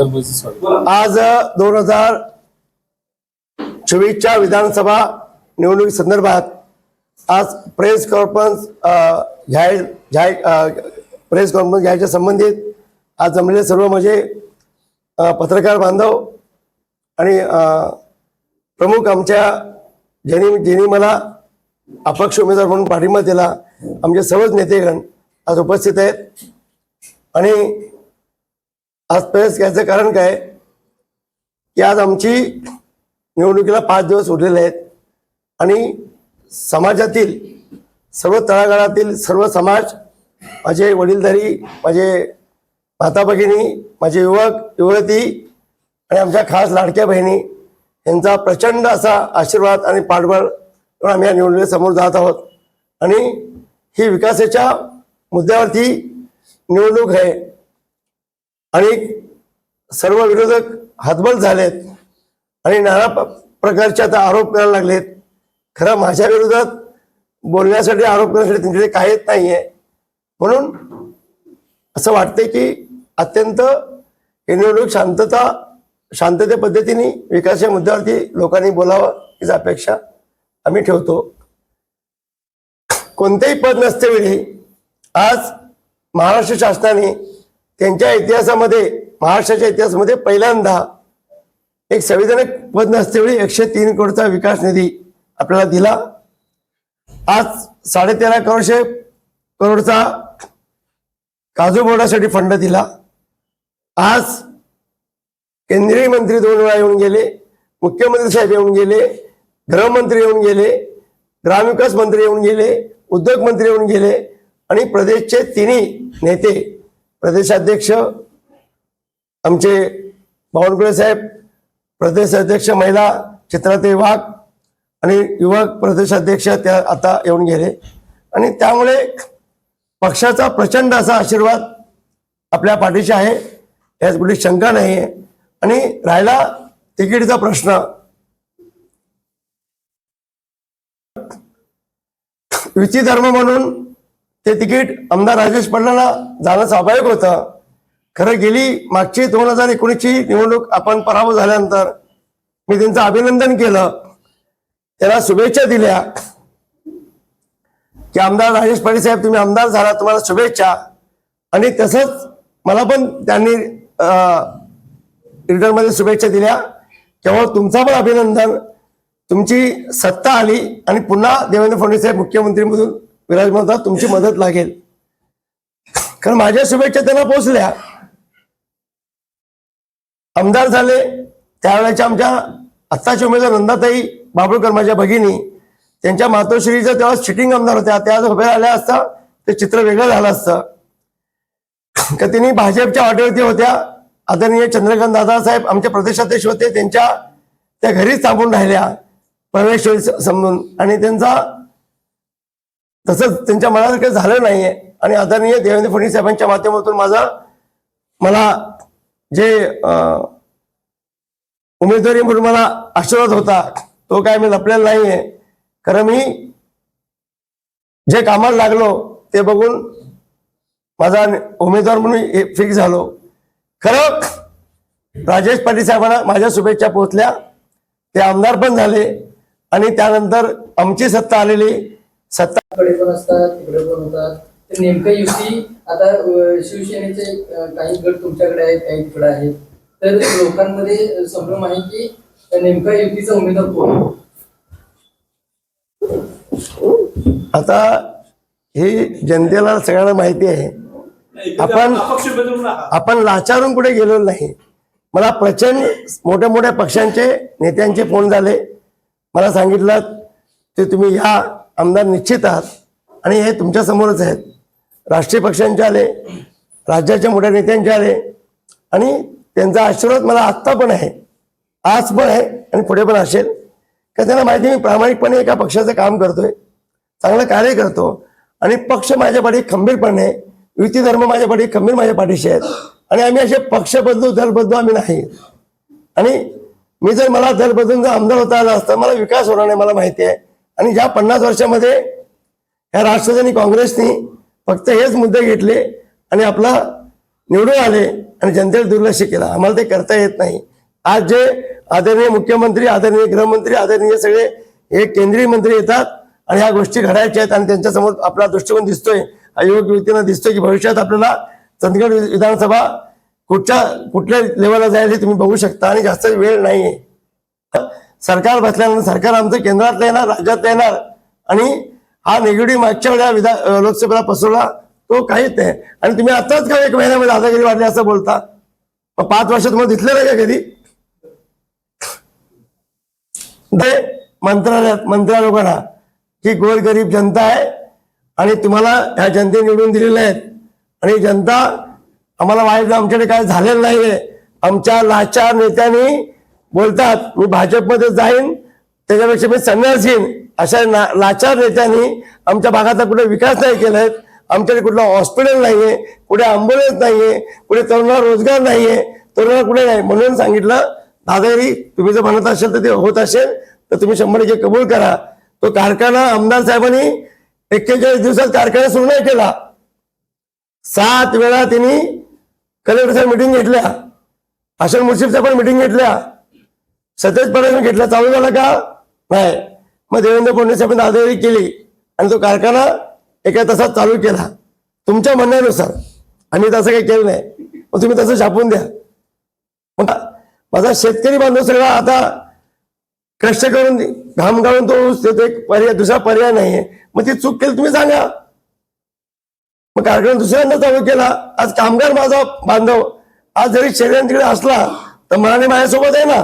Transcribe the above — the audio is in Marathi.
आज दोन हजार चोवीसच्या विधानसभा निवडणुकी संदर्भात आज प्रेस कॉन्फरन्स जाहीर घ्याय घ्याय प्रेस कॉन्फरन्स घ्यायच्या संबंधित आज जमलेले सर्व म्हणजे पत्रकार बांधव आणि प्रमुख आमच्या ज्यांनी ज्यांनी मला अपक्ष उमेदवार म्हणून पाठिंबा दिला आमचे सर्वच नेतेगण आज उपस्थित आहेत. आणि आज प्रेस घ्यायचं कारण काय? की आज आमची निवडणुकीला पाच दिवस उरलेले आहेत. आणि समाजातील सर्व तळागाळातील सर्व समाज माझे वडीलधारी माझे माता भगिनी माझे युवक युवती आणि आमच्या खास लाडक्या बहिणी यांचा प्रचंड असा आशीर्वाद आणि पाठबळ आम्ही या निवडणुकीसमोर जात आहोत. आणि ही विकासाच्या मुद्द्यावरती निवडणूक आहे. आणि सर्व विरोधक हातबल झालेत. आणि नाना प्रकारचे आता आरोप करायला लागलेत. खरं माझ्या विरोधात बोलण्यासाठी आरोप करण्यासाठी त्यांच्याकडे काहीच आहे म्हणून असं वाटतंय की अत्यंत निवडणूक शांतता शांतते पद्धतीने विकासाच्या मुद्द्यावरती लोकांनी बोलावं हीच अपेक्षा आम्ही ठेवतो. कोणतेही पद नसते वेळी आज महाराष्ट्र शासनाने त्यांच्या इतिहासामध्ये महाराष्ट्राच्या इतिहासामध्ये पहिल्यांदा एक संविधानिक पद नसतेवेळी एकशे तीन कोटीचा विकास निधी आपल्याला दिला. आज साडेतेरा करोडशे करोडचा काजू बोर्डासाठी फंड दिला. आज केंद्रीय मंत्री दोन वेळा येऊन गेले मुख्यमंत्री साहेब येऊन गेले गृहमंत्री येऊन गेले ग्रामविकास मंत्री येऊन गेले उद्योग मंत्री येऊन गेले आणि प्रदेशचे तिन्ही नेते प्रदेशाध्यक्ष आमचे बावनकुळे साहेब प्रदेश अध्यक्ष महिला चित्राते वाघ आणि युवक प्रदेशाध्यक्ष त्या आता येऊन गेले. आणि त्यामुळे पक्षाचा प्रचंड असा आशीर्वाद आपल्या पाठीशी आहे. यात कुठली शंका नाही आहे आणि राहिला तिकीटचा प्रश्न. युती धर्म म्हणून ते तिकीट आमदार राजेश पडलाला जाणं स्वाभाविक होतं. खरं गेली मागची दोन हजार एकोणीसची निवडणूक आपण पराभव झाल्यानंतर मी त्यांचं अभिनंदन केलं. त्याला शुभेच्छा दिल्या. की आमदार राजेश पाटील साहेब तुम्ही आमदार झाला तुम्हाला शुभेच्छा. आणि तसंच मला पण त्यांनी रिटर्नमध्ये शुभेच्छा दिल्या. तेव्हा तुमचं पण अभिनंदन. तुमची सत्ता आली आणि पुन्हा देवेंद्र फडणवीस साहेब मुख्यमंत्री म्हणून विराजमान होतात तुमची मदत लागेल. कारण माझ्या शुभेच्छा त्यांना पोहोचल्या. आमदार झाले त्यावेळेच्या आमच्या आत्ताचे उमेदवार नंदाताई बाबुळकर माझ्या भगिनी. त्यांच्या मातोश्रीचं तेव्हा सिटिंग आमदार होत्या त्या जर उभ्या आल्या असता ते चित्र वेगळं झालं असतं. का त्यांनी भाजपच्या वाटेवरती होत्या. आदरणीय चंद्रकांत दादासाहेब आमचे प्रदेशाध्यक्ष होते त्यांच्या त्या घरीच थांबून राहिल्या. परमेश्वरी समजून. आणि त्यांचा तसंच त्यांच्या मनात काही झालं नाहीये. आणि आदरणीय देवेंद्र फडणवीस साहेबांच्या माध्यमातून माझा मला जे उमेदवारी म्हणून मला आशीर्वाद होता तो काय मी लपलेला नाहीये. खरं मी जे कामाला लागलो ते बघून माझा उमेदवार म्हणून फिक्स झालो. खरं राजेश पाटील साहेबांना माझ्या शुभेच्छा पोहोचल्या. ते आमदार पण झाले. आणि त्यानंतर आमची सत्ता आलेली. सत्ता कडे पण असतात तिकडे पण होतात. तर नेमकं युती आता शिवसेनेचे काही गट तुमच्याकडे आहेत काही तिकडे आहेत. तर लोकांमध्ये संभ्रम आहे की नेमका युतीचा उमेदवार कोण? आता हे जनतेला सगळ्यांना माहिती आहे. आपण आपण लाचारून कुठे गेलेलो नाही. मला प्रचंड मोठ्या मोठ्या पक्षांचे नेत्यांचे फोन झाले. मला सांगितलं की तुम्ही या आमदार निश्चित आहात. आणि हे तुमच्या समोरच आहेत. राष्ट्रीय पक्षांचे आले राज्याच्या मोठ्या नेत्यांचे आले आणि त्यांचा आशीर्वाद मला आत्ता पण आहे. आज पण आहे आणि पुढे पण असेल. का त्यांना माहिती मी प्रामाणिकपणे एका पक्षाचं काम करतोय. चांगलं कार्य करतो. आणि पक्ष माझ्या पाठी खंबीरपणे युती धर्म माझ्या पाठी खंबीर माझ्या पाठीशी आहेत. आणि आम्ही असे पक्ष बदलू दल बदलू आम्ही नाही. आणि मी जर मला दल बदलून जर आमदार होता आला असता मला विकास होणार नाही मला माहिती आहे. आणि ज्या पन्नास वर्षामध्ये ह्या राष्ट्रवादी काँग्रेसनी फक्त हेच मुद्दे घेतले आणि आपला निवडून आले आणि जनतेला दुर्लक्ष केला. आम्हाला ते करता येत नाही. आज जे आदरणीय मुख्यमंत्री आदरणीय गृहमंत्री आदरणीय सगळे हे केंद्रीय मंत्री येतात आणि ह्या गोष्टी घडायच्या आहेत आणि त्यांच्यासमोर आपला दृष्टिकोन दिसतोय अयोग्य रीतीनं दिसतोय की भविष्यात आपल्याला चंदगड विधानसभा कुठच्या कुठल्या लेवलला जाईल हे तुम्ही बघू शकता आणि जास्त वेळ नाहीये. सरकार बसल्यानंतर सरकार आमचं केंद्रात येणार राज्यात येणार. आणि हा निगेटिव्ह मागच्या वेळेला विधान लोकसभेला पसरला तो काहीच नाही. आणि तुम्ही आताच का एक महिन्यामध्ये दादागिरी वाढली असं बोलता? मग पाच वर्षात तुम्हाला दिसले नाही का कधी? ते मंत्रालयात मंत्र्या लोकांना की गोरगरीब जनता आहे आणि तुम्हाला ह्या जनते निवडून दिलेल्या आहेत. आणि जनता आम्हाला वाईट आमच्याकडे काय झालेलं नाहीये. आमच्या लाचार नेत्यांनी बोलतात मी भाजपमध्ये जाईन त्याच्यापेक्षा मी संन्यास घेईन अशा ना- लाचार नेत्यांनी आमच्या भागाचा कुठे विकास नाही केलाय आमच्याकडे कुठलं हॉस्पिटल नाहीये कुठे अँब्युलन्स नाहीये कुठे तरुणाला रोजगार नाहीये तरुणाला कुठे नाही म्हणून सांगितलं दादागिरी तुम्ही जर म्हणत असेल तर ते होत असेल तर तुम्ही शंभर टक्के कबूल करा. तो कारखाना आमदार साहेबांनी एक्केचाळीस दिवसात कारखाना सुरू नाही केला. सात वेळा त्यांनी कलेक्टर साहेब मिटिंग घेतल्या. हसन मुर्शिद साहेब मिटिंग घेतल्या. सतेज पटेल घेतला. चालू झाला का? नाही. मग देवेंद्र फडणवीस साहेबांनी दादागिरी केली आणि तो कारखाना एका तासात चालू केला. तुमच्या म्हणण्यानुसार. आम्ही तसं काही केलं नाही. मग तुम्ही तसं छापून द्या. मग माझा शेतकरी बांधव सगळा आता कष्ट करून घाम गाळून तो देतो एक पर्याय दुसरा पर्याय नाही मग ती चूक केली तुम्ही सांगा. मग कारखाना दुसऱ्यांदा चालू केला. आज कामगार माझा बांधव. आज जरी शेतकरी तिकडे असला तर मनाने माझ्यासोबत आहे ना.